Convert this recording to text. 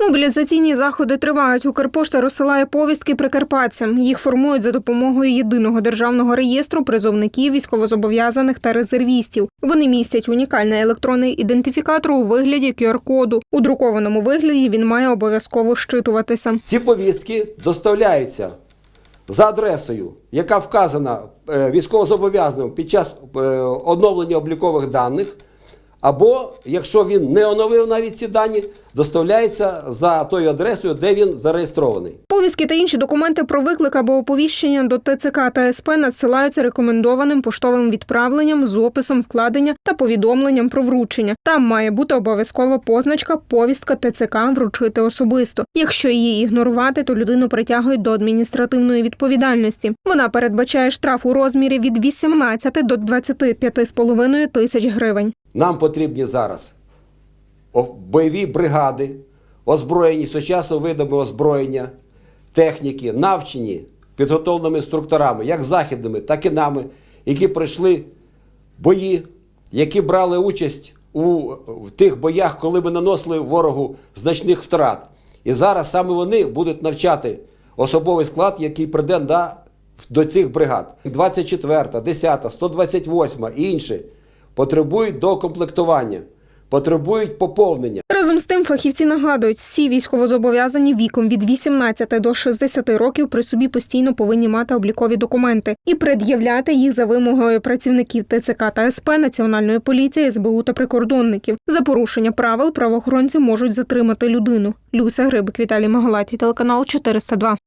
Мобілізаційні заходи тривають. Укрпошта розсилає повістки прикарпатцям. Їх формують за допомогою єдиного державного реєстру призовників, військовозобов'язаних та резервістів. Вони містять унікальний електронний ідентифікатор у вигляді QR-коду. У друкованому вигляді він має обов'язково щитуватися. Ці повістки доставляються за адресою, яка вказана е, військовозобов'язаним під час е, оновлення облікових даних, або якщо він не оновив навіть ці дані, доставляється за тою адресою, де він зареєстрований. Повістки та інші документи про виклик або оповіщення до ТЦК та СП надсилаються рекомендованим поштовим відправленням з описом вкладення та повідомленням про вручення. Там має бути обов'язкова позначка повістка ТЦК вручити особисто. Якщо її ігнорувати, то людину притягують до адміністративної відповідальності. Вона передбачає штраф у розмірі від 18 до 25,5 тисяч гривень. Нам потрібні зараз бойові бригади, озброєні сучасними видами озброєння, техніки, навчені підготовленими інструкторами, як західними, так і нами, які пройшли бої, які брали участь у в тих боях, коли ми наносили ворогу значних втрат. І зараз саме вони будуть навчати особовий склад, який прийде на, до цих бригад. 24, 10, 128 і інші потребують докомплектування, потребують поповнення. Разом з тим, фахівці нагадують, всі військовозобов'язані віком від 18 до 60 років при собі постійно повинні мати облікові документи і пред'являти їх за вимогою працівників ТЦК та СП, Національної поліції, СБУ та прикордонників. За порушення правил правоохоронці можуть затримати людину. Люся Грибик, Віталій Магалаті, телеканал 402.